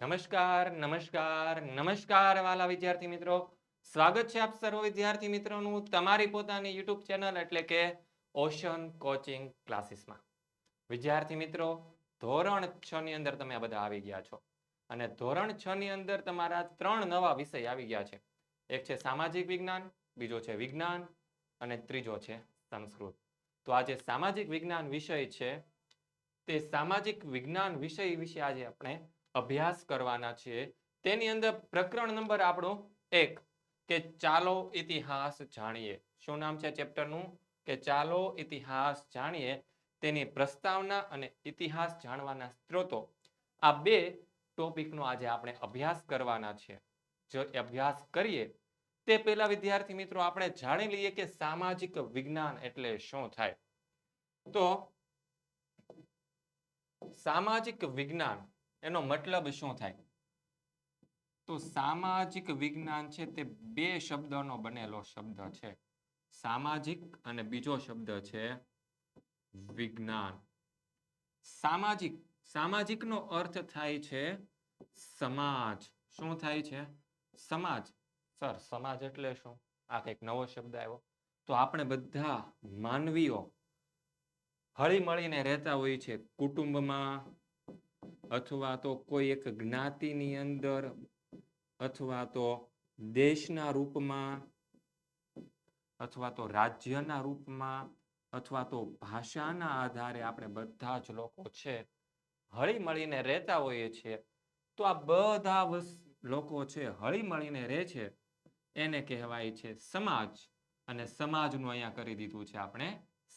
નમસ્કાર નમસ્કાર નમસ્કાર વાલા વિદ્યાર્થી મિત્રો. સ્વાગત છે આપ સર્વ વિદ્યાર્થી મિત્રોનું તમારી પોતાની યુટ્યુબ ચેનલ એટલે કે ઓશન કોચિંગ ક્લાસીસમાં. વિદ્યાર્થી મિત્રો, ધોરણ છ ની અંદર તમે આ બધા આવી ગયા છો. અને ધોરણ છ ની અંદર તમારા ત્રણ નવા વિષય આવી ગયા છે. એક છે સામાજિક વિજ્ઞાન, બીજો છે વિજ્ઞાન, અને ત્રીજો છે સંસ્કૃત. તો આ જે સામાજિક વિજ્ઞાન વિષય છે, તે સામાજિક વિજ્ઞાન વિષય વિશે આજે આપણે અભ્યાસ કરવાના છીએ. તેની અંદર પ્રકરણ નંબર આપણો એક, કે ચાલો ઇતિહાસ જાણીએ. શું નામ છે ચેપ્ટરનું? કે ચાલો ઇતિહાસ જાણીએ. તેની પ્રસ્તાવના અને ઇતિહાસ જાણવાના સ્ત્રોતો. આ બે ટોપિકનો આજે આપણે અભ્યાસ કરવાના છે. જો અભ્યાસ કરીએ, તે પહેલા વિદ્યાર્થી મિત્રો આપણે જાણી લઈએ કે સામાજિક વિજ્ઞાન એટલે શું થાય. તો, સામાજિક વિજ્ઞાન એનો મતલબ શું થાય? તો સામાજિક વિજ્ઞાન છે તે બે શબ્દનો બનેલો શબ્દ છે. સામાજિક અને બીજો શબ્દ છે વિજ્ઞાન. સામાજિક, સામાજિકનો અર્થ થાય છે સમાજ. શું થાય છે? સમાજ. સર, સમાજ એટલે શું? આ કંઈક નવો શબ્દ આવ્યો. તો આપણે બધા માનવીઓ હળી મળીને રહેતા હોય છે કુટુંબમાં અથવા તો કોઈ એક જ્ઞાતિની અંદર અથવા તો દેશના રૂપમાં અથવા તો રાજ્યના રૂપમાં અથવા તો ભાષાના આધારે આપણે બધા જ લોકો છે હળી મળીને રહેતા હોઈએ છીએ, તો આ બધા લોકો છે હળી મળીને રહે છે, એને કહેવાય છે સમાજ. અને સમાજનું અહીંયા કરી દીધું છે આપણે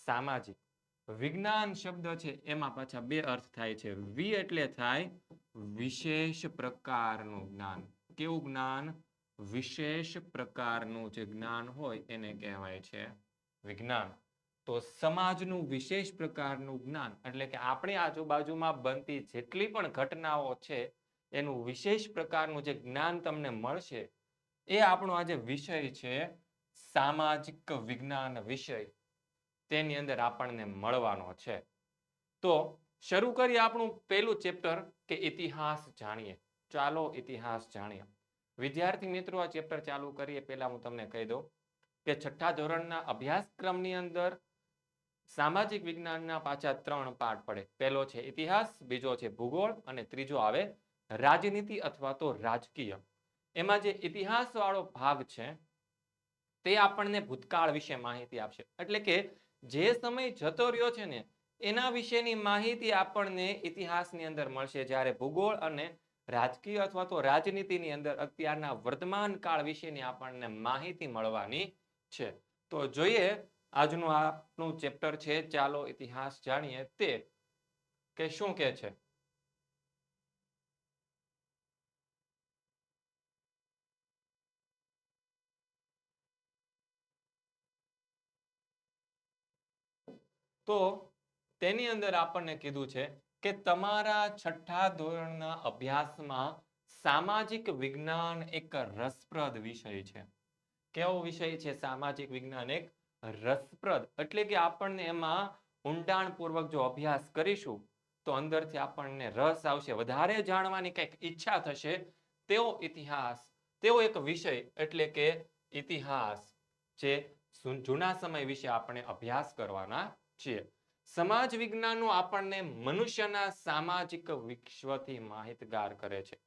સામાજિક. વિજ્ઞાન શબ્દ છે, એમાં પાછા બે અર્થ થાય છે. વી એટલે થાય વિશેષ પ્રકારનું જ્ઞાન. કેવું જ્ઞાન? વિશેષ પ્રકારનું જે જ્ઞાન હોય એને કહેવાય છે વિજ્ઞાન. તો સમાજનું વિશેષ પ્રકારનું જ્ઞાન એટલે કે આપણી આજુબાજુમાં બનતી જેટલી પણ ઘટનાઓ છે, એનું વિશેષ પ્રકારનું જે જ્ઞાન તમને મળશે, એ આપણો આજે વિષય છે સામાજિક વિજ્ઞાન વિષય. તેની અંદર આપણને મળવાનો છે. તો શરૂ કરીએ આપણું પહેલું ચેપ્ટર કે ઇતિહાસ જાણીએ. ચાલો ઇતિહાસ જાણીએ. વિદ્યાર્થી મિત્રો, આ ચેપ્ટર ચાલુ કરીએ. પહેલા હું તમને કહી દઉં કે છઠ્ઠા ધોરણના અભ્યાસક્રમની અંદર સામાજિક વિજ્ઞાનના પાછા ત્રણ પાઠ પડે. પહેલો છે ઇતિહાસ, બીજો છે ભૂગોળ અને ત્રીજો આવે રાજનીતિ અથવા તો રાજકીય. એમાં જે ઇતિહાસ વાળો ભાગ છે તે આપણને ભૂતકાળ વિશે માહિતી આપશે. એટલે કે જે સમય જતો રહ્યો છે ને, એના વિશેની માહિતી આપણને ઇતિહાસની અંદર મળશે. જ્યારે ભૂગોળ અને રાજકીય અથવા તો રાજનીતિની અંદર અત્યારના વર્તમાન કાળ વિશેની આપણને માહિતી મળવાની છે. તો જોઈએ, આજનું આપનું ચેપ્ટર છે, ચાલો ઇતિહાસ જાણીએ તે. કે શું કે છે? તો તેની અંદર આપણને કીધું છે કે તમારા છઠ્ઠા ધોરણના અભ્યાસમાં સામાજિક વિજ્ઞાન એક રસપ્રદ વિષય છે. કેવો વિષય છે સામાજિક વિજ્ઞાન? એક રસપ્રદ. એટલે કે આપણને એમાં ઊંડાણપૂર્વક જો અભ્યાસ કરીશું, તો અંદરથી આપણને રસ આવશે. વધારે જાણવાની કંઈક ઈચ્છા થશે, તેવો ઇતિહાસ, તેવો એક વિષય, એટલે કે ઇતિહાસ જે જૂના સમય વિશે આપણે અભ્યાસ કરવાના છીએ. સમાજ વિજ્ઞાનો આપણને મનુષ્યના સામાજિક વિશ્વથી માહિતગાર કરે છે.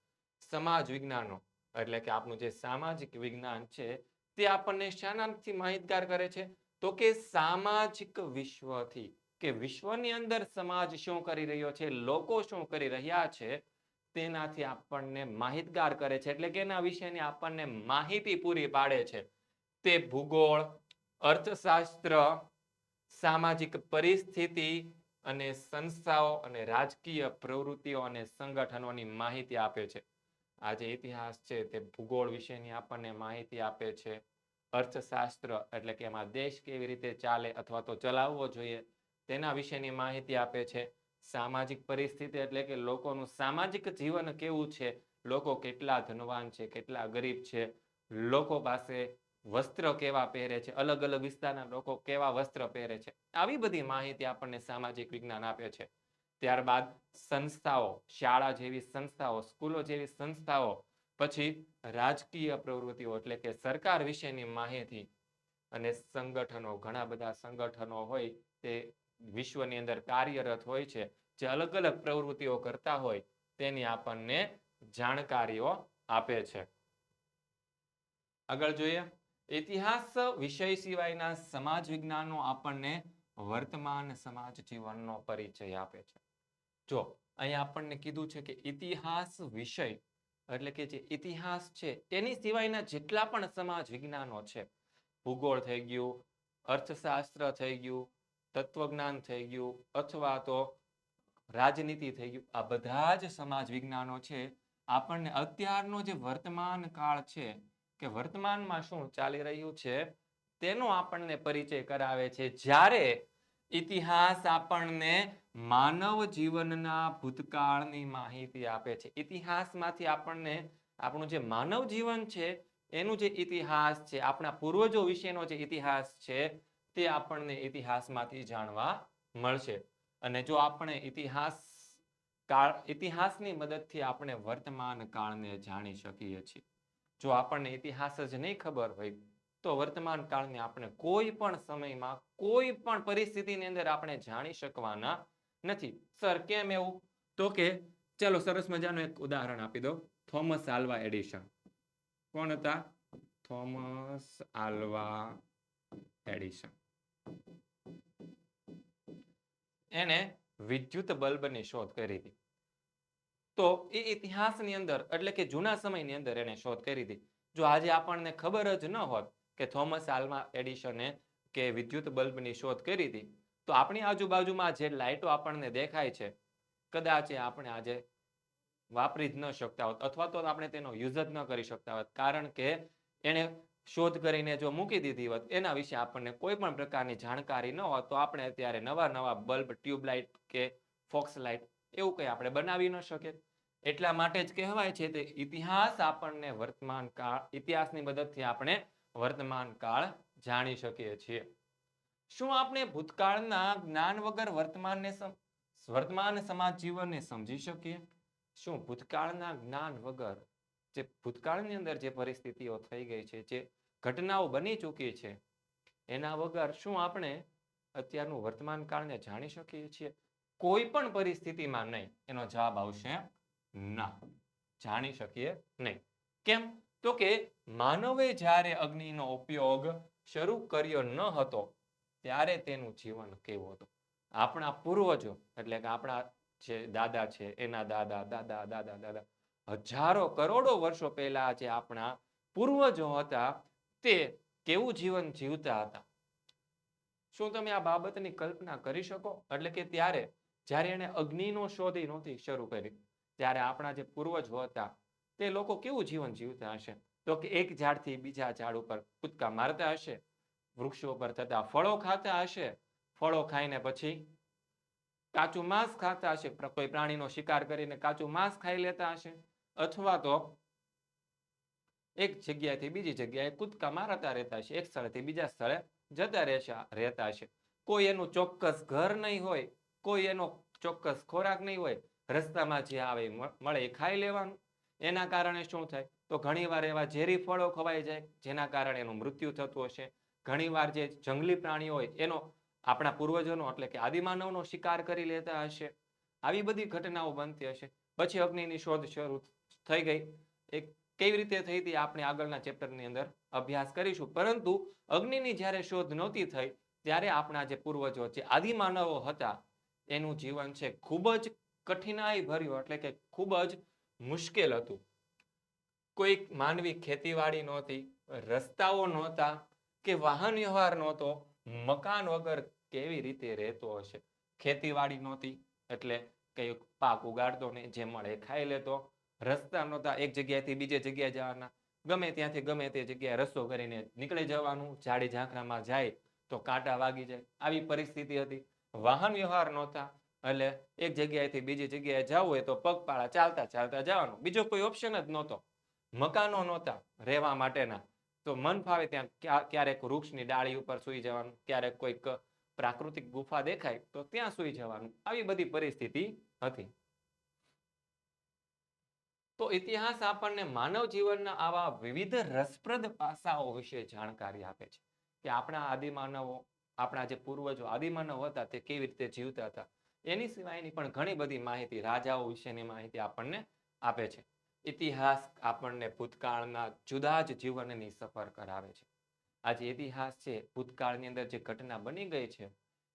સમાજ વિજ્ઞાનો એટલે કે આપણું જે સામાજિક વિજ્ઞાન છે, તે આપણને શાનાથી માહિતગાર કરે છે. તો કે સામાજિક વિશ્વથી, કે વિશ્વની અંદર સમાજ શું કરી રહ્યો છે, લોકો શું કરી રહ્યા છે, તેનાથી આપણને માહિતગાર કરે છે. એટલે કે એના વિશેની આપણને માહિતી પૂરી પાડે છે. તે ભૂગોળ, અર્થશાસ્ત્ર સામાજિક પરિસ્થિતિ અને સંસ્થાઓ અને રાજકીય પ્રવૃત્તિઓ અને સંગઠનોની માહિતી આપે છે. આ જે ઇતિહાસ છે તે ભૂગોળ વિશેની આપણને માહિતી આપે છે. અર્થશાસ્ત્ર એટલે કે એમાં દેશ કેવી રીતે ચાલે અથવા તો ચલાવવો જોઈએ તેના વિશેની માહિતી આપે છે. સામાજિક પરિસ્થિતિ એટલે કે લોકોનું સામાજિક જીવન કેવું છે? લોકો કેટલા ધનવાન છે, કેટલા ગરીબ છે? લોકો પાસે વસ્ત્ર કેવા પહેરે છે? અલગ અલગ વિસ્તારના લોકો કેવા વસ્ત્ર પહેરે છે? આવી બધી માહિતી આપણને સામાજિક વિજ્ઞાન આપે છે. ત્યારબાદ સંસ્થાઓ, શાળા જેવી સંસ્થાઓ, સ્કૂલો જેવી સંસ્થાઓ, પછી રાજકીય પ્રવૃત્તિઓ એટલે કે સરકાર વિશેની માહિતી અને સંગઠનો, ઘણા બધા સંગઠનો હોય તે વિશ્વની અંદર કાર્યરત હોય છે, જે અલગ અલગ પ્રવૃત્તિઓ કરતા હોય તેની આપણને જાણકારીઓ આપે છે. આગળ જોઈએ. ઇતિહાસ વિષય સિવાયના સમાજ વિજ્ઞાનો આપણને વર્તમાન સમાજ જીવનનો પરિચય આપે છે. જો, અહીંયા આપણને કીધું છે કે ઇતિહાસ વિષય, એટલે કે જે ઇતિહાસ છે એની સિવાયના જેટલા પણ સમાજ વિજ્ઞાનો છે, ભૂગોળ થઈ ગયું, અર્થશાસ્ત્ર થઈ ગયું, તત્વજ્ઞાન થઈ ગયું, અથવા તો રાજનીતિ થઈ ગયું, આ બધા જ સમાજ વિજ્ઞાનો છે, આપણને અત્યારનો જે વર્તમાન કાળ છે કે વર્તમાનમાં શું ચાલી રહ્યું છે, તેનો આપણને પરિચય કરાવે છે. જ્યારે ઇતિહાસ આપણને માનવ જીવનના ભૂતકાળની માહિતી આપે છે. ઇતિહાસમાંથી આપણને આપણું જે માનવ જીવન છે, એનું જે ઇતિહાસ છે, આપણા પૂર્વજો વિશેનો જે ઇતિહાસ છે, તે આપણને ઇતિહાસમાંથી જાણવા મળશે. અને જો આપણે ઇતિહાસ કાળ, ઇતિહાસની મદદથી આપણે વર્તમાન કાળને જાણી શકીએ છીએ. જો આપણને ઇતિહાસ જ નહીં ખબર હોય, તો વર્તમાન કાળને આપણે કોઈ પણ સમયમાં, કોઈ પણ પરિસ્થિતિની અંદર આપણે જાણી શકવાના નથી. સર કેમ એવું? તો કે, ચલો સરસ મજાનું એક ઉદાહરણ આપી દો. Thomas Alva Edison. કોણ હતા? Thomas Alva Edison. એને વિદ્યુત બલ્બની શોધ કરી હતી. તો એ ઇતિહાસની અંદર, એટલે કે જૂના સમયની અંદર એને શોધ કરી હતી. જો આજે આપણને ખબર જ ન હોત કે થોમસ આલ્મા એડિશને કે વિદ્યુત બલ્બની શોધ કરી હતી, તો આપણી આજુબાજુમાં જે લાઇટો આપણને દેખાય છે, કદાચ આપણે આજે વાપરી જ ન શકતા હોત, અથવા તો આપણે તેનો યુઝ જ ન કરી શકતા હોત. કારણ કે એને શોધ કરીને જો મૂકી દીધી હોત, એના વિશે આપણને કોઈ પણ પ્રકારની જાણકારી ન હોત, તો આપણે અત્યારે નવા નવા બલ્બ, ટ્યુબલાઇટ કે ફોક્સ લાઇટ એવું કંઈ આપણે બનાવી ન શકીએ. એટલા માટે જ કહેવાય છે કે ઇતિહાસ આપણને વર્તમાન કાળ, ઇતિહાસની મદદથી આપણે વર્તમાન કાળ જાણી શકીએ છીએ. શું આપણે ભૂતકાળના જ્ઞાન વગર વર્તમાનને વર્તમાન સમાજ જીવનને સમજી શકીએ? શું ભૂતકાળના જ્ઞાન વગર જે ભૂતકાળની અંદર જે પરિસ્થિતિઓ થઈ ગઈ છે, જે ઘટનાઓ બની ચૂકી છે, એના વગર શું આપણે અત્યારનું વર્તમાન કાળને જાણી શકીએ છીએ? કોઈ પણ પરિસ્થિતિમાં નહીં. એનો જવાબ આવશે ના. જાણી શકીએ નહીં. કેમ? તો કે માનવે જ્યારે અગ્નિનો ઉપયોગ શરૂ કર્યો ન હતો, ત્યારે તેનું જીવન કેવું હતું? આપણા પૂર્વજો, એટલે કે આપણા જે દાદા છે, એના દાદા દાદા દાદા દાદા, હજારો કરોડો વર્ષો પહેલા જે આપણા પૂર્વજો હતા, તે કેવું જીવન જીવતા હતા? શું તમે આ બાબતની કલ્પના કરી શકો? એટલે કે ત્યારે જ્યારે એને અગ્નિનો શોધી નહોતી શરૂ કરી, ત્યારે આપણા જે પૂર્વજો હતા, તે લોકો કેવું જીવન જીવતા હશે? તો કે એક ઝાડથી બીજા ઝાડ ઉપર કૂદકા મારતા હશે, વૃક્ષો પર થતા ફળો ખાતા હશે, ફળો ખાઈને પછી કાચું માંસ ખાતા હશે કોઈ પ્રાણીનો શિકાર કરીને કાચું માંસ ખાઈ લેતા હશે? અથવા તો એક જગ્યાએથી બીજી જગ્યાએ કૂદકા મારતા રહેતા હશે, એક સ્થળેથી બીજા સ્થળે જતા રહેશે, રહેતા હશે. કોઈ એનું ચોક્કસ ઘર નહીં હોય કોઈ એનો ચોક્કસ ખોરાક નહીં હોય, રસ્તામાં જે આવે મળે એ ખાઈ લેવાનું. એના કારણે શું થાય? તો ઘણીવાર એવા ઝેરી ફળો ખવાઈ જાય, જેના કારણે એનું મૃત્યુ થતું હશે. ઘણીવાર જે જંગલી પ્રાણીઓ હોય, એનો આપણા પૂર્વજોનો એટલે કે આદિમાનવનો શિકાર કરી લેતા હશે. આવી બધી ઘટનાઓ બનતી હશે. પછી અગ્નિની શોધ શરૂ થઈ ગઈ. એ કેવી રીતે થઈ હતી આપણે આગળના ચેપ્ટરની અંદર અભ્યાસ કરીશું. પરંતુ અગ્નિની જ્યારે શોધ નહોતી થઈ, ત્યારે આપણા જે પૂર્વજો, જે આદિમાનવો હતા એનું જીવન છે ખૂબ જ કઠિનાઈ ભર્યું, એટલે કે ખૂબ જ મુશ્કેલ હતું. કોઈ માનવી ખેતીવાડી નહોતી, રસ્તાઓ નહોતા કે વાહન વ્યવહાર નહોતો, મકાન વગર કેવી રીતે રહેતો હશે? ખેતીવાડી નહોતી, એટલે કઈ પાક ઉગાડતો ને જે મળે ખાઈ લેતો. રસ્તા નહોતા, એક જગ્યાએથી બીજે જગ્યાએ જવાના. ગમે ત્યાંથી ગમે તે જગ્યાએ રસ્તો કરીને નીકળી જવાનું, ઝાડી ઝાંખરામાં જાય તો કાંટા વાગી જાય. આવી પરિસ્થિતિ હતી. વાહન વ્યવહાર નહોતા. એટલે એક જગ્યાએથી બીજી જગ્યાએ જવું હોય તો પગપાળા ચાલતા ચાલતા જવાનું. બીજો કોઈ ઓપ્શન જ નહોતો. મકાનો નહોતા રહેવા માટેના. તો મન ફાવે ત્યાં ક્યારેક વૃક્ષની ડાળી ઉપર સૂઈ જવાનું, ક્યારેક કોઈક પ્રાકૃતિક ગુફા દેખાય તો ત્યાં સુઈ જવાનું. આવી બધી પરિસ્થિતિ હતી. તો ઇતિહાસ આપણને માનવ જીવનના આવા વિવિધ રસપ્રદ પાસાઓ વિશે જાણકારી આપે છે કે આપણા આદિમાનવો આપણા જે પૂર્વજો આદિમાનવ હતા તે કેવી રીતે જીવતા હતા, એની સિવાયની પણ ઘણી બધી માહિતી રાજાઓ વિશેની માહિતી આપણને આપે છે. ઇતિહાસ આપણને ભૂતકાળના જુદા જ જીવનની સફર કરાવે છે. આજે ઇતિહાસ છે, ભૂતકાળની અંદર જે ઘટના બની ગઈ છે,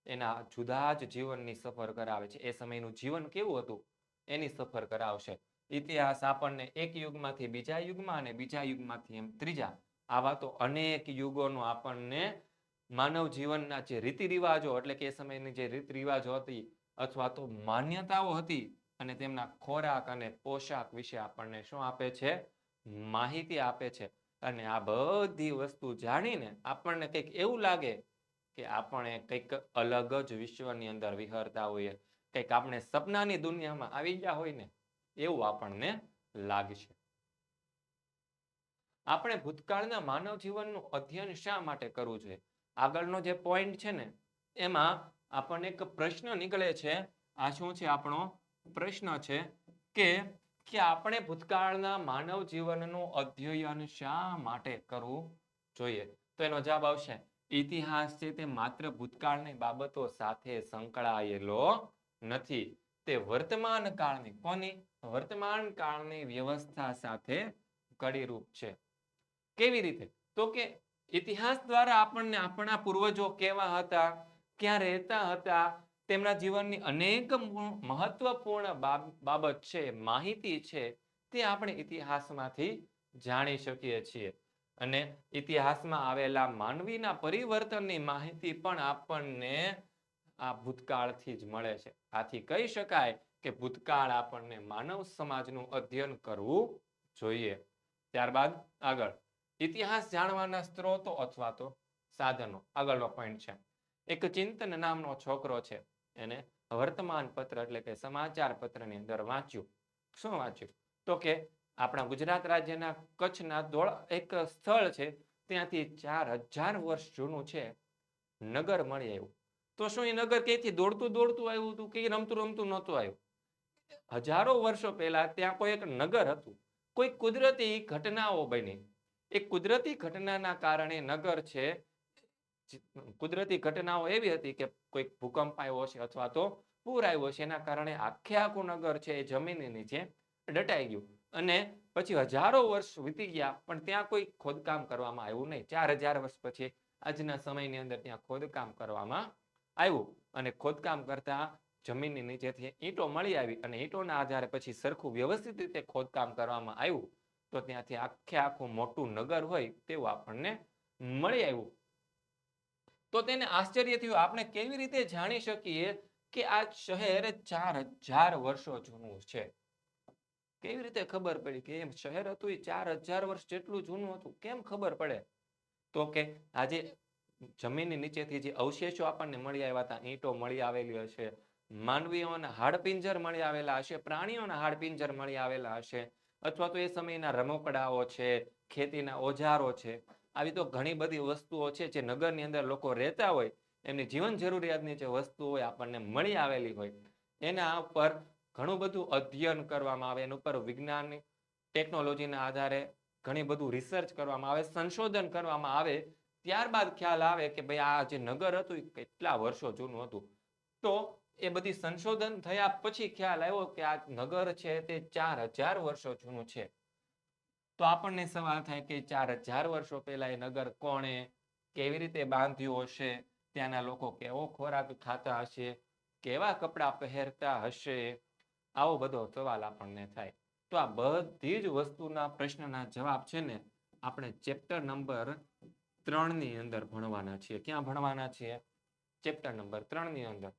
એના જુદા જ જીવનની સફર કરાવે છે. એ સમયનું જીવન કેવું હતું, એની સફર કરાવશે. ઇતિહાસ આપણને એક યુગમાંથી બીજા યુગમાં અને બીજા યુગમાંથી એમ ત્રીજા. આવા તો અનેક યુગોનો આપણને માનવ જીવનના જે રીતિ રિવાજો એટલે કે એ સમયની જે રીત રિવાજો હતી અથવા તો માન્યતાઓ હતી અને તેમના ખોરાક અને પોશાક વિશે આપણને શું આપે છે? માહિતી આપે છે. અને આ બધી વસ્તુ જાણીને આપણને કંઈક એવું લાગે કે આપણે કંઈક અલગ જ વિશ્વની અંદર વિહરતા હોઈએ, કંઈક આપણે સપનાની દુનિયામાં આવી ગયા હોય ને, એવું આપણને લાગશે. આપણે ભૂતકાળના માનવ જીવનનું અધ્યયન શા માટે કરવું જોઈએ? આગળનો જે પોઈન્ટ છે ને, એમાં આપણને એક પ્રશ્ન નીકળે છે, આ શું છે આપણો પ્રશ્ન છે કે કે આપણે ભૂતકાળના માનવ જીવનનું અધ્યયન શા માટે કરવું જોઈએ? તો એનો જવાબ આવશે, ઇતિહાસ છે તે માત્ર ભૂતકાળની બાબતો સાથે સંકળાયેલો નથી. તે વર્તમાન કાળની કોની? વર્તમાન કાળની વ્યવસ્થા સાથે કડીરૂપ છે. કેવી રીતે? તો કે ઇતિહાસ દ્વારા આપણને આપણા પૂર્વજો કેવા હતા, ક્યાં રહેતા હતા, તેમના જીવનની અનેક મહત્વપૂર્ણ બાબત છે, માહિતી છે, તે આપણે ઇતિહાસમાંથી જાણી શકીએ છીએ. અને ઇતિહાસમાં આવેલા માનવીના પરિવર્તનની માહિતી પણ આપણને આ ભૂતકાળથી જ મળે છે. આથી કહી શકાય કે ભૂતકાળ આપણને માનવ સમાજનું અધ્યયન કરવું જોઈએ. ત્યારબાદ આગળ. ઇતિહાસ જાણવાના સ્ત્રોતો અથવા તો સાધનો. આગળનો પોઈન્ટ છે. એક ચિંતન નામનો છોકરો છે. એને વર્તમાન પત્ર એટલે કે સમાચાર પત્રની અંદર વાંચ્યું. શું વાંચ્યું? તો કે આપણા ગુજરાત રાજ્યના કચ્છના દોળ એક સ્થળ છે. ત્યાંથી ચાર હજાર વર્ષ જૂનું છે. નગર મળી આવ્યું. તો શું એ નગર ક્યાંથી દોડતું દોડતું આવ્યું હતું? કે રમતું રમતું નહોતું આવ્યું. હજારો વર્ષો પહેલા ત્યાં કોઈ એક નગર હતું. કોઈ કુદરતી ઘટનાઓ બની. એ કુદરતી ઘટનાના કારણે નગર છે કુદરતી ઘટનાઓ એવી હતી કે કોઈક ભૂકંપ આવ્યો છે અથવા તો પૂર આવ્યો છે એના કારણે આખે આખું નગર છે એ જમીનની નીચે દટાઈ ગયું. અને પછી હજારો વર્ષ વીતી ગયા, પણ ત્યાં કોઈ ખોદકામ કરવામાં આવ્યું નહીં. ચાર હજાર વર્ષ પછી આજના સમયની અંદર ત્યાં ખોદકામ કરવામાં આવ્યું. અને ખોદકામ કરતા જમીનની નીચેથી ઈંટો મળી આવી અને ઈંટોના આધારે પછી સરખું વ્યવસ્થિત રીતે ખોદકામ કરવામાં આવ્યું. તો ત્યાંથી આખે આખું મોટું નગર હોય તેવું આપણને મળી આવ્યું. તો તેને આશ્ચર્ય થયું, આપણે કેવી રીતે જાણી શકીએ કે આ શહેર ચાર હજાર વર્ષો જૂનું છે? કેવી રીતે ખબર પડી કે એમ શહેર હતું એ ચાર હજાર વર્ષ જેટલું જૂનું હતું? કેમ ખબર પડે? તો કે આજે જમીનની નીચેથી જે અવશેષો આપણને મળી આવ્યા હતા, ઈંટો મળી આવેલી હશે, માનવીઓના હાડપિંજર મળી આવેલા હશે, પ્રાણીઓના હાડપિંજર મળી આવેલા હશે અથવા તો એ સમયના રમકડાઓ છે, ખેતીના ઓજારો છે, આવી તો ઘણી બધી વસ્તુઓ છે જે નગરની અંદર લોકો રહેતા હોય, એમની જીવન જરૂરિયાતની જે વસ્તુઓ આપણને મળી આવેલી હોય. એના ઉપર ઘણું બધું અધ્યયન કરવામાં આવે, એના ઉપર વિજ્ઞાનની ટેકનોલોજીના આધારે ઘણી બધું રિસર્ચ કરવામાં આવે, સંશોધન કરવામાં આવે, ત્યારબાદ ખ્યાલ આવે કે ભાઈ આ જે નગર હતું એ કેટલા વર્ષો જૂનું હતું. તો એ બધી સંશોધન થયા પછી ખ્યાલ આવ્યો કે આ નગર છે તે ચાર હજાર વર્ષો જૂનું છે. તો આપણને સવાલ થાય કે ચાર હજાર વર્ષો પહેલા એ નગર કોણે કેવી રીતે બાંધ્યું હશે? ત્યાંના લોકો કેવો ખોરાક ખાતા હશે? કેવા કપડાં પહેરતા હશે? આવો બધો સવાલ આપણને થાય. તો આ બધી જ વસ્તુના પ્રશ્નના જવાબ છે ને આપણે ચેપ્ટર નંબર ત્રણની અંદર ભણવાના છીએ. ક્યાં ભણવાના છીએ? ચેપ્ટર નંબર ત્રણની અંદર.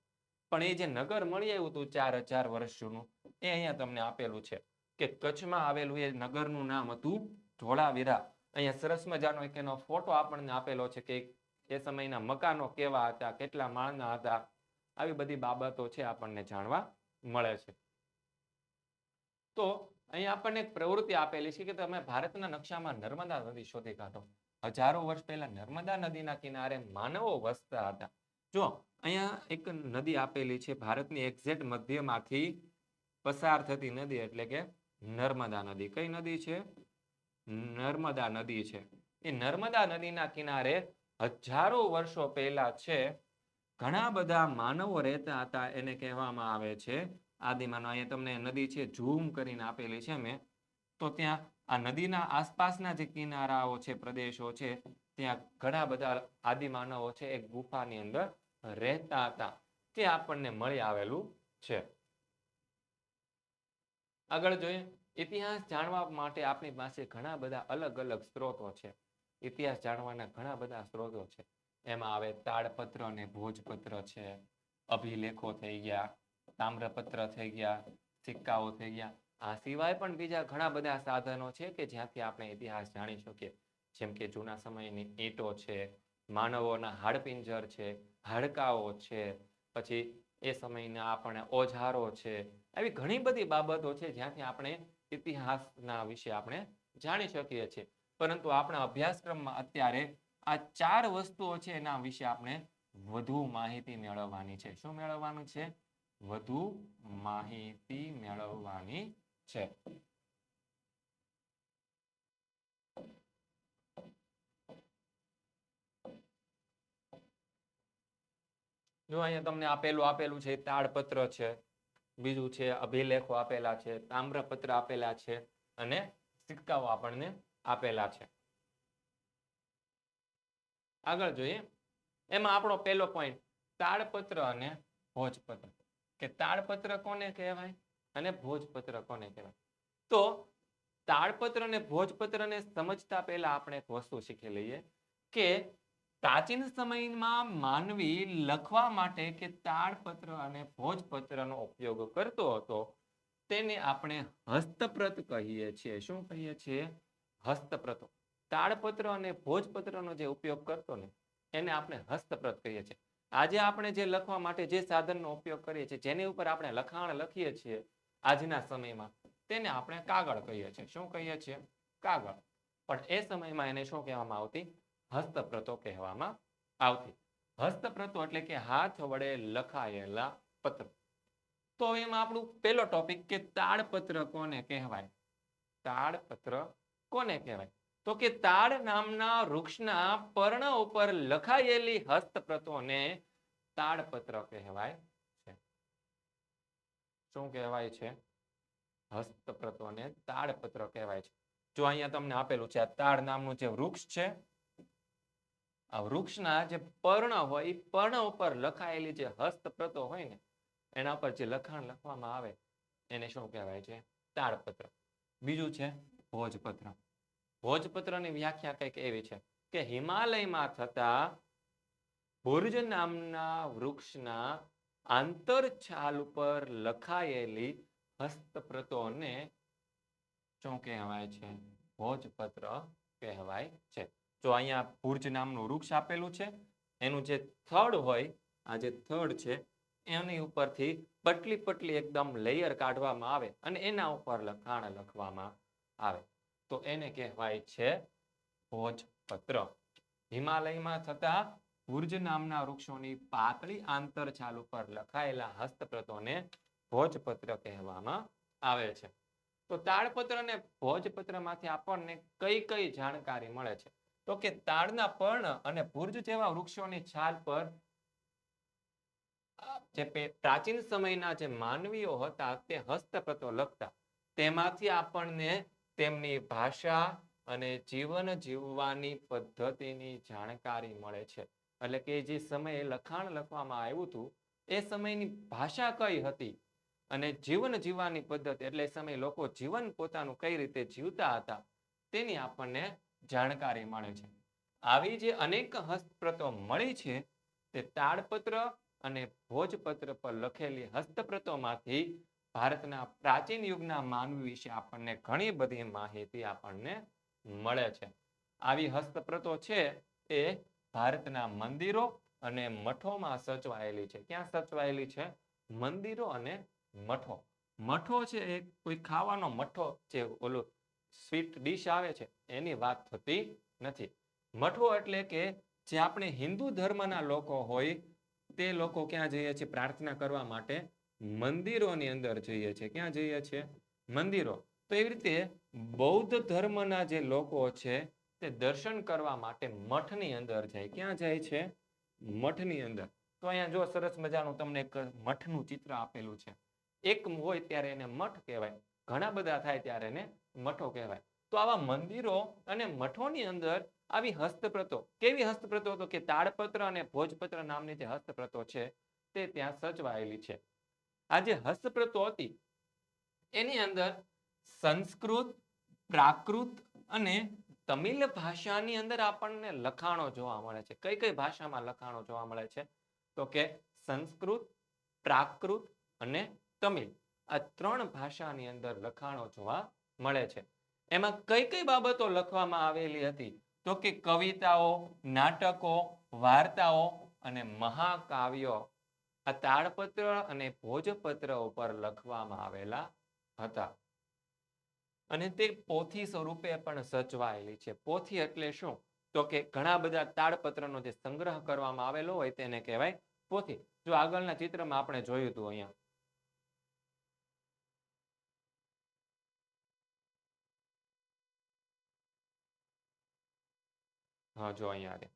પણ એ જે નગર મળી આવ્યું હતું ચાર હજાર વર્ષ જૂનું એ અહીંયા તમને આપેલું છે કે કચ્છમાં આવેલું એ નગરનું નામ હતું ધોળાવીરા. અહીંયા સરસ મજાનો એક એનો ફોટો આપણને આપેલો છે કે એ સમયના મકાનો કેવા હતા, કેટલા માળના હતા, આવી બધી બાબતો છે આપણને જાણવા મળે છે. તો અહીંયા આપણને એક પ્રવૃત્તિ આપેલી છે કે તમે ભારતના નકશામાં નર્મદા નદી શોધી કાઢો. હજારો વર્ષ પહેલા નર્મદા નદીના કિનારે માનવો વસતા હતા. જો, અહીંયા એક નદી આપેલી છે, ભારતની એક્ઝેક્ટ મધ્યમાંથી પસાર થતી નદી એટલે કે નર્મદા નદી. કઈ નદી છે? નર્મદા નદી છે. એ નર્મદા નદીના કિનારે હજારો વર્ષો પહેલા છે, ઘણા બધા માનવો રહેતા હતા, એને કહેવામાં આવે છે આદિમાનવ અહીંયા તમને નદી છે, ઝૂમ કરીને આપેલી છે મેં. તો ત્યાં આ નદીના આસપાસના જે કિનારાઓ છે, પ્રદેશો છે, ત્યાં ઘણા બધા આદિમાનવો છે, એક ગુફાની અંદર રહેતા હતા તે આપણને મળી આવેલું છે. આગળ જોઈએ, ઇતિહાસ જાણવા માટે આપણી પાસે ઘણા બધા અલગ અલગ સ્ત્રોતો છે. ઇતિહાસ જાણવાના ઘણા બધા સ્ત્રોતો છે. એમાં આવે તાડપત્ર અને ભોજપત્ર છે, અભિલેખો થઈ ગયા, તામ્રપત્ર થઈ ગયા, સિક્કાઓ થઈ ગયા. આ સિવાય પણ બીજા ઘણા બધા સાધનો છે કે જ્યાંથી આપણે ઇતિહાસ જાણી શકીએ. જેમ કે જૂના સમયની ઈંટો છે માનવોના હાડપિંજર છે, હાડકાઓ છે, પછી એ સમયના આપણે ઓજારો છે આવી ઘણી બધી બાબતો છે જ્યાંથી આપણે ઇતિહાસના વિશે આપણે જાણી શકીએ છીએ. પરંતુ આપણા અભ્યાસક્રમમાં અત્યારે આ ચાર વસ્તુઓ છે એના વિશે આપણે વધુ માહિતી મેળવવાની છે. શું મેળવવાનું છે? વધુ માહિતી મેળવવાની છે. જો અહીંયા તમને આપેલું આપેલું છે તાડપત્ર છે, બીજું છે, અભિલેખો આપેલા છે, તામ્રપત્ર આપેલા છે અને સિક્કાઓ આપણને આપેલા છે. આગળ જોઈએ. એમાં આપણો પહેલો પોઈન્ટ તાડપત્ર અને ભોજપત્ર. કે તાડપત્ર કોને કહેવાય અને ભોજપત્ર કોને કહેવાય? તો તાડપત્ર અને ભોજપત્રને સમજતા પહેલા આપણે એક વસ્તુ શીખી લઈએ કે પ્રાચીન સમયમાં માનવી લખવા માટે કે તાડપત્ર અને ભોજપત્રનો ઉપયોગ કરતો હતો, તેને આપણે હસ્તપ્રત કહીએ છીએ. શું કહીએ છીએ? હસ્તપ્રતો. તાડપત્ર અને ભોજપત્રનો જે ઉપયોગ કરતો ને, એને આપણે હસ્તપ્રત કહીએ છીએ. આજે આપણે જે લખવા માટે જે સાધનનો ઉપયોગ કરીએ છીએ, જેની ઉપર આપણે લખાણ લખીએ છીએ, આજના સમયમાં, તેને આપણે કાગળ કહીએ છીએ. શું કહીએ છીએ? કાગળ. પણ એ સમયમાં એને શું કહેવામાં આવતી? હસ્તપ્રતો કહેવામાં આવતી. હસ્તપ્રતો એટલે કે હાથ વડે લખાયેલા પત્ર. તો એમાં આપણું પેલો ટોપિક કે તાડપત્ર કોને કહેવાય? તાડપત્ર કોને કહેવાય? તો કે તાડ નામના વૃક્ષના પર્ણ ઉપર લખાયેલી હસ્તપ્રતોને તાડપત્ર કહેવાય છે. શું કહેવાય છે? હસ્તપ્રતોને તાડપત્ર કહેવાય છે. જો અહીંયા તમને આપેલું છે આ તાડ નામનું જે વૃક્ષ છે આ વૃક્ષના જે પર્ણ હોય એ પર્ણ ઉપર લખાયેલી જે હસ્તપ્રતો હોય ને, એના પર જે લખાણ લખવામાં આવે, એને શું કહેવાય છે? તાળપત્ર બીજું છે ભોજપત્ર. ભોજપત્રની વ્યાખ્યા કંઈક એવી છે કે હિમાલયમાં થતા ભુર્જ નામના વૃક્ષના આંતરછાલ ઉપર લખાયેલી હસ્તપ્રતોને શું કહેવાય છે? ભોજપત્ર કહેવાય છે. જો અહીંયા ભુર્જ નામનું વૃક્ષ આપેલું છે, એનું જે થડ હોય, આ જે થડ છે, એની ઉપરથી પટલી પટલી એકદમ લેયર કાઢવામાં આવે અને એના ઉપર લખાણ લખવામાં આવે. તો એને કહેવાય છે ભોજપત્ર. હિમાલયમાં થતા ભુર્જ નામના વૃક્ષોની પાતળી આંતરછાલ ઉપર લખાયેલા હસ્તપ્રતોને ભોજપત્ર કહેવામાં આવે છે. તો તાડપત્ર અને ભોજપત્રમાંથી આપણને કઈ કઈ જાણકારી મળે છે? તો કે તાડના પર્ણ અને ભુર્જ જેવા વૃક્ષોની છાલ પર જે પ્રાચીન સમયના જે માનવીઓ હતા તે હસ્તપ્રતો લખતા. તેમાંથી આપણને તેમની ભાષા અને જીવન જીવવાની પદ્ધતિની જાણકારી મળે છે. એટલે કે જે સમયે લખાણ લખવામાં આવ્યું હતું, એ સમયની ભાષા કઈ હતી? અને જીવન જીવવાની પદ્ધતિ, એટલે સમયે લોકો જીવન પોતાનું કઈ રીતે જીવતા હતા, તેની આપણને જાણકારી મળે છે. આવી જે અનેક હસ્તપ્રતો મળી છે, તે તાડપત્ર અને ભોજપત્ર પર લખેલી હસ્તપ્રતોમાંથી ભારતના પ્રાચીન યુગના માનવી વિશે આપણને ઘણી બધી માહિતી આપણને મળે છે. આવી હસ્તપ્રતો છે, એ ભારતના મંદિરો અને મઠોમાં સચવાયેલી છે. ક્યાં સચવાયેલી છે? મંદિરો અને મઠો. મઠો છે એ કોઈ ખાવાનો મઠો જે ઓલો સ્વીટ ડીશ આવે છે, એની વાત થતી નથી. મઠો એટલે કે જે આપણે હિન્દુ ધર્મના લોકો હોય, તે લોકો ક્યાં જઈએ છીએ? પ્રાર્થના કરવા માટે મંદિરોની અંદર જઈએ છીએ. ક્યાં જઈએ છીએ? મંદિરો. તો એવી રીતે બૌદ્ધ ધર્મના જે લોકો છે, તે દર્શન કરવા માટે મઠની અંદર જાય. ક્યાં જાય છે? મઠની અંદર. તો અહીંયા જો સરસ મજાનું તમને એક મઠનું ચિત્ર આપેલું છે. એક હોય ત્યારે એને મઠ કહેવાય. ઘણા બધા થાય ત્યારે એને મઠો કહેવાય. તો આવા મંદિરો અને મઠોની અંદર આવી હસ્તપ્રતો, કેવી હસ્તપ્રતો તો કે તાડપત્ર અને ભોજપત્ર નામની જે હસ્તપ્રતો છે તે ત્યાં સચવાયેલી છે. આ જે હસ્તપ્રતો હતી, એની અંદર સંસ્કૃત, પ્રાકૃત અને તમિલ ભાષાની અંદર આપણને લખાણો જોવા મળે છે. કઈ કઈ ભાષામાં લખાણો જોવા મળે છે? તો કે સંસ્કૃત, પ્રાકૃત અને તમિલ. આ ત્રણ ભાષાની અંદર લખાણો જોવા મળે છે. એમાં કઈ કઈ બાબતો લખવામાં આવેલી હતી? તો કે કવિતાઓ, નાટકો, વાર્તાઓ અને મહાકાવ્યો આ તાળપત્ર અને ભોજપત્ર ઉપર લખવામાં આવેલા હતા. અને તે પોથી સ્વરૂપે પણ સચવાયેલી છે. પોથી એટલે શું? તો કે ઘણા બધા તાળપત્રનો જે સંગ્રહ કરવામાં આવેલો હોય તેને કહેવાય પોથી. જો આગળના ચિત્રમાં આપણે જોયું હતું અહીંયા. જો અહીંયા આવે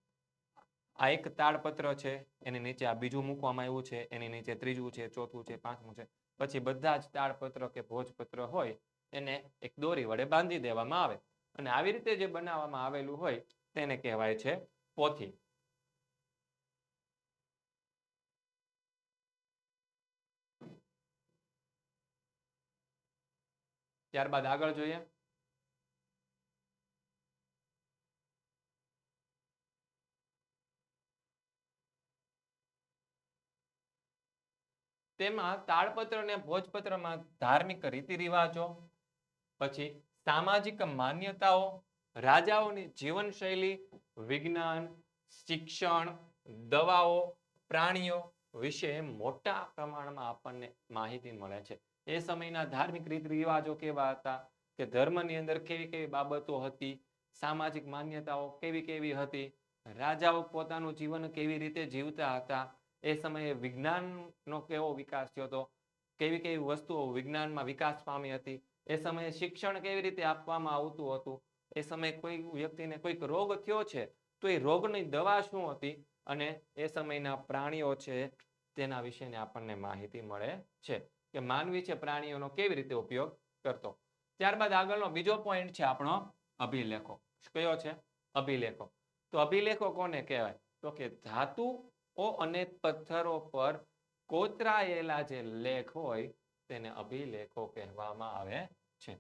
આ એક તાડપત્ર છે, એની નીચે આ બીજું મૂકવામાં આવ્યું છે, એની નીચે ત્રીજું છે, ચોથું છે, પાંચમું છે. પછી બધા જ તાડપત્ર કે ભોજપત્ર હોય, એને એક દોરી વડે બાંધી દેવામાં આવે. અને આવી રીતે જે બનાવવામાં આવેલું હોય, તેને કહેવાય છે પોથી. ત્યારબાદ આગળ જોઈએ. તેમાં તાળપત્ર અને ભોજપત્રમાં ધાર્મિક રીતિ રિવાજો પછી સામાજિક માન્યતાઓ, રાજાઓની જીવનશૈલી, વિજ્ઞાન, શિક્ષણ, દવાઓ, પ્રાણીઓ વિશે મોટા પ્રમાણમાં આપણને માહિતી મળે છે. એ સમયના ધાર્મિક રીત રિવાજો કેવા હતા કે ધર્મની અંદર કેવી કેવી બાબતો હતી, સામાજિક માન્યતાઓ કેવી કેવી હતી, રાજાઓ પોતાનું જીવન કેવી રીતે જીવતા હતા એ સમયે વિજ્ઞાનનો કેવો વિકાસ થયો હતો? કેવી કેવી વસ્તુઓ વિજ્ઞાનમાં વિકાસ પામી હતી? એ સમયે શિક્ષણ કેવી રીતે આપવામાં આવતું હતું? એ સમયે કોઈ વ્યક્તિને કોઈક રોગ થયો છે? તો એ રોગની દવા શું હતી? અને એ સમયના પ્રાણીઓ છે, તેના વિશેની આપણને માહિતી મળે છે કે માનવી છે પ્રાણીઓનો કેવી રીતે ઉપયોગ કરતો. ત્યારબાદ આગળનો બીજો પોઈન્ટ છે આપણો અભિલેખો. કયો છે? અભિલેખો. તો અભિલેખો કોને કહેવાય? તો કે ધાતુ ઓ અને પથ્થરો પર કોતરાયેલા જે લેખ હોય, તેને અભિલેખો કહેવામાં આવે છે.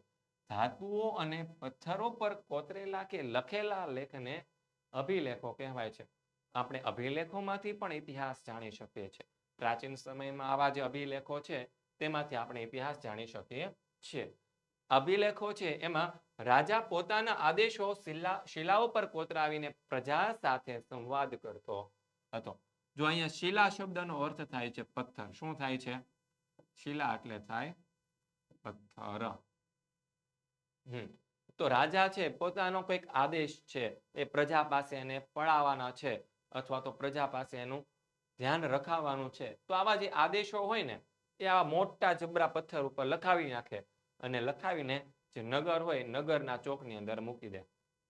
ધાતુઓ અને પથ્થરો પર કોતરેલા કે લખેલા લેખને અભિલેખો કહેવાય છે. આપણે અભિલેખોમાંથી પણ ઇતિહાસ જાણી શકીએ છીએ. પ્રાચીન સમયમાં આવા જે અભિલેખો છે, તેમાંથી આપણે ઇતિહાસ જાણી શકીએ છીએ. અભિલેખો છે, એમાં રાજા પોતાના આદેશો શિલા, શિલાઓ પર કોતરાવીને પ્રજા સાથે સંવાદ કરતો હતો. જો અહીંયા શિલા શબ્દનો અર્થ થાય છે પથ્થર. શું થાય છે? શિલા એટલે થાય પથ્થર. તો રાજા છે, પોતાનો કોઈક આદેશ છે, એ પ્રજા પાસે એને પડાવવાના છે, અથવા તો પ્રજા પાસે એનું ધ્યાન રખાવવાનું છે. તો આવા જે આદેશો હોય ને, એ આવા મોટા જબરા પથ્થર ઉપર લખાવી નાખે અને લખાવીને જે નગર હોય, નગરના ચોકની અંદર મૂકી દે.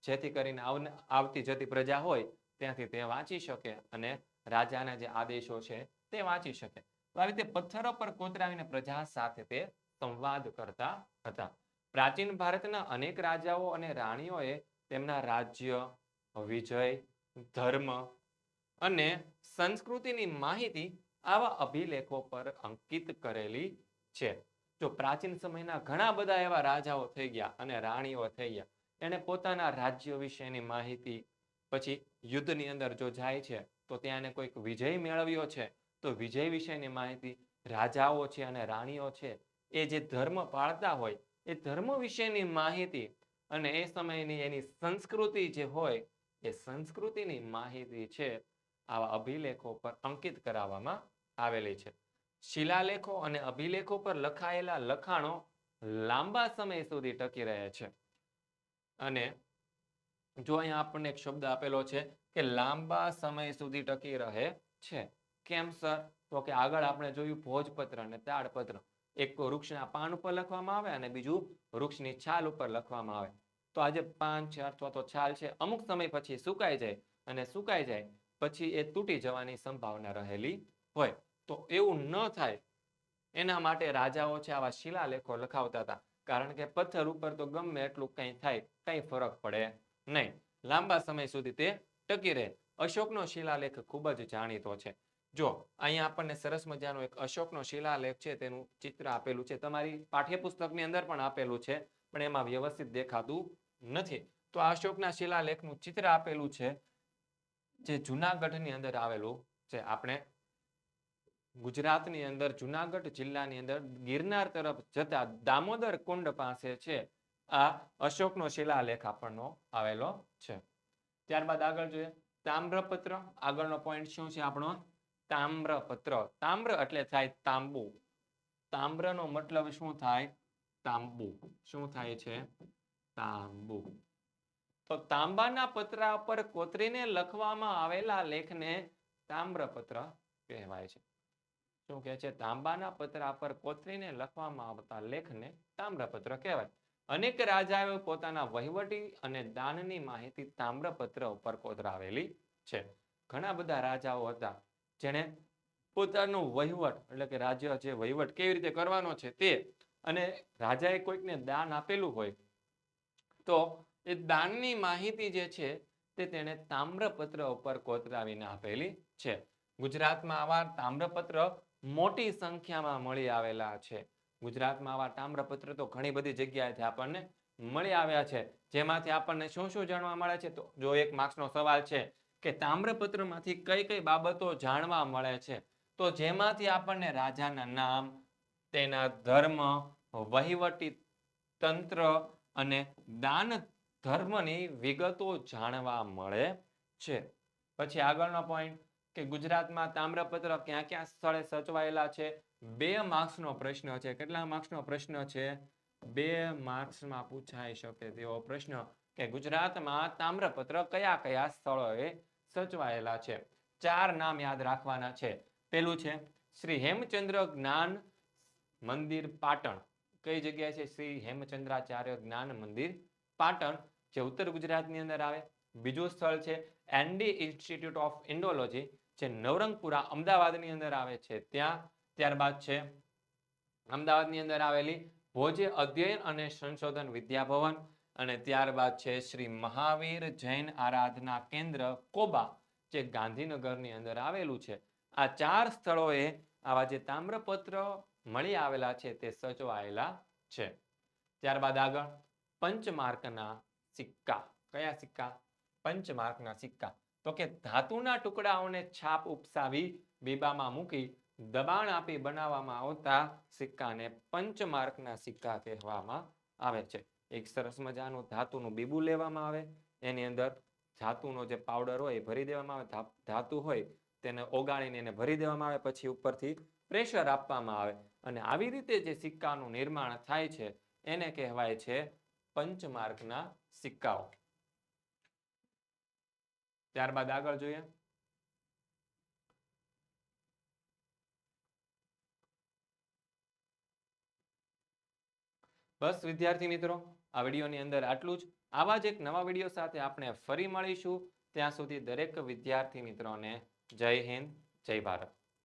જેથી કરીને આવતી જતી પ્રજા હોય, ત્યાંથી તે વાંચી શકે અને રાજાના જે આદેશો છે તે વાંચી શકે. તો આવી રીતે પથ્થરો પર કોતરાવીને પ્રજા સાથે તે સંવાદ કરતા હતા. પ્રાચીન ભારતના અનેક રાજાઓ અને રાણીઓએ તેમના રાજ્ય, વિજય, ધર્મ અને સંસ્કૃતિની માહિતી આવા અભિલેખો પર અંકિત કરેલી છે. જો પ્રાચીન સમયના ઘણા બધા એવા રાજાઓ થઈ ગયા અને રાણીઓ થઈ ગયા એને પોતાના રાજ્ય વિશેની માહિતી પછી યુદ્ધની અંદર જો જાય છે તો ત્યાં એને કોઈક વિજય મેળવ્યો છે. તો વિજય વિશેની માહિતી રાજાઓ છે અને રાણીઓ છે. એ જે ધર્મ પાળતા હોય, એ ધર્મ વિશેની માહિતી અને એ સમયની એની સંસ્કૃતિ જે હોય, એ સંસ્કૃતિની માહિતી છે આવા અભિલેખો પર અંકિત કરાવવામાં આવેલી છે. શિલાલેખો અને અભિલેખો પર લખાયેલા લખાણો લાંબા સમય સુધી ટકી રહે છે. અને જો અહીંયા આપણને એક શબ્દ આપેલો છે કે લાંબા સમય સુધી ટકી રહે છે. કેમ, સર? તો કે આગળ આપણે જોયું ભોજપત્ર અને તાડપત્ર. એક વૃક્ષના પાન ઉપર લખવામાં આવે અને બીજું વૃક્ષની છાલ ઉપર લખવામાં આવે. તો આજે પાન છે, અથવા તો છાલ છે, અમુક સમય પછી સુકાઈ જાય અને સુકાઈ જાય પછી એ તૂટી જવાની સંભાવના રહેલી હોય. તો એવું ન થાય. એના માટે રાજાઓ છે, આવા શિલાલેખો લખાવતા હતા. કારણ કે પથ્થર ઉપર તો ગમે એટલું કંઈ થાય, કંઈ ફરક પડે નહીં. લાંબા સમય સુધી તે ટકી રહે. અશોકનો શિલાલેખ ખૂબ જ જાણીતો છે. જો, અહીંયા આપણને સરસ મજાનો એક અશોકનો શિલાલેખ છે, તેનું ચિત્ર આપેલું છે. તમારી પાઠ્યપુસ્તકની અંદર પણ આપેલું છે, પણ એમાં વ્યવસ્થિત દેખાતું નથી. તો આ અશોકના શિલાલેખનું ચિત્ર આપેલું છે, જે જુનાગઢની અંદર આવેલું છે. આપણે ગુજરાતની અંદર, જુનાગઢ જિલ્લાની અંદર ગિરનાર તરફ જતા દામોદર કુંડ પાસે છે, આ અશોકનો શિલાલેખ આપણનો આવેલો છે. ત્યારબાદ આગળ જોઈએ. તામ્રપત્ર. આગળનો પોઈન્ટ શું છે આપણો? તામ્રપત્ર. તામ્ર એટલે થાય તાંબુ. તામ્રનો મતલબ શું થાય? તાંબુ. શું થાય છે? તાંબુ. તો તાંબાના પતરા પર કોતરીને લખવામાં આવેલા લેખને તામ્રપત્ર કહેવાય છે. શું કહે છે? તાંબાના પતરા પર કોતરીને લખવામાં આવતા લેખને તામ્રપત્ર કહેવાય. અનેક રાજાઓએ પોતાના વહીવટી અને દાનની માહિતી તામ્રપત્ર ઉપર કોતરાવેલી છે. ઘણા બધા રાજાઓ હતા જેણે પોતાનો વહીવટ, એટલે કે રાજ્ય જે વહીવટ કેવી રીતે કરવાનો છે તે, અને રાજાએ કોઈકને દાન આપેલું હોય, તો એ દાનની માહિતી જે છે તે તેણે તામ્રપત્ર ઉપર કોતરાવીને આપેલી છે. ગુજરાતમાં આવા તામ્રપત્ર મોટી સંખ્યામાં મળી આવેલા છે. ગુજરાતમાં આવા તામ્રપત્ર તો ઘણી બધી જગ્યાએથી આપણને મળી આવ્યા છે. જેમાંથી આપણને શું શું જાણવા મળે છે? તો જો એક માર્ક્સનો સવાલ છે કે તામ્રપત્રમાંથી કઈ કઈ બાબતો જાણવા મળે છે? તો જેમાંથી આપણને રાજાના નામ, તેના ધર્મ, વહીવટી તંત્ર અને દાન ધર્મની વિગતો જાણવા મળે છે. પછી આગળનો પોઈન્ટ કે ગુજરાતમાં તામ્રપત્ર ક્યાં ક્યાં સ્થળે સચવાયેલા છે? બે માર્ક્સનો પ્રશ્ન છે. કેટલા માર્ક્સનો પ્રશ્ન છે? બે માર્ક્સમાં પૂછાઈ શકે તેવો પ્રશ્ન કે ગુજરાતમાં તામ્રપત્ર કયા કયા સ્થળોએ સચવાયેલા છે? ચાર નામ યાદ રાખવાના છે. પેલું છે શ્રી હેમચંદ્ર જ્ઞાન મંદિર પાટણ. કઈ જગ્યાએ છે? શ્રી હેમચંદ્રાચાર્ય જ્ઞાન મંદિર પાટણ, જે ઉત્તર ગુજરાતની અંદર આવે. બીજું સ્થળ છે એનડી ઇન્સ્ટિટ્યૂટ ઓફ ઇન્ડોલોજી. જે નવરંગપુરા અમદાવાદની અંદર આવે છે, ત્યાં ત્યારબાદ છે અમદાવાદની અંદર આવેલી ભોજે અધ્યયન અને સંશોધન વિદ્યાભવન અને ત્યારબાદ છે શ્રી મહાવીર જૈન આરાધના કેન્દ્ર કોબા, જે ગાંધીનગરની અંદર આવેલું છે. આ ચાર સ્થળોએ આવા જે તામ્રપત્ર મળી આવેલા છે તે સચવાયેલા છે. ત્યારબાદ આગળ પંચમાર્કના સિક્કા. કયા સિક્કા? પંચમાર્કના સિક્કા. તો કે ધાતુના ટુકડાઓને છાપ ઉપસાવી બીબામાં મૂકી દબાણ આપી બનાવવામાં આવતા સિક્કાને પંચમાર્કના સિક્કા કહેવામાં આવે છે. એક સરસ મજાનું ધાતુનું બીબું લેવામાં આવે. એની અંદર ધાતુનો જે પાવડર હોય એ ભરી દેવામાં આવે. ધાતુ હોય તેને ઓગાળીને એને ભરી દેવામાં આવે પછી ઉપરથી પ્રેશર આપવામાં આવે. અને આવી રીતે જે સિક્કાનું નિર્માણ થાય છે એને કહેવાય છે પંચમાર્કના સિક્કાઓ. ત્યારબાદ આગળ જોઈએ. બસ, વિદ્યાર્થી મિત્રો, આ વિડીયોની અંદર આટલું જ. આવા જ એક નવા વીડિયો સાથે આપણે ફરી મળીશું. ત્યાં સુધી દરેક વિદ્યાર્થી મિત્રોને જય હિન્દ, જય ભારત.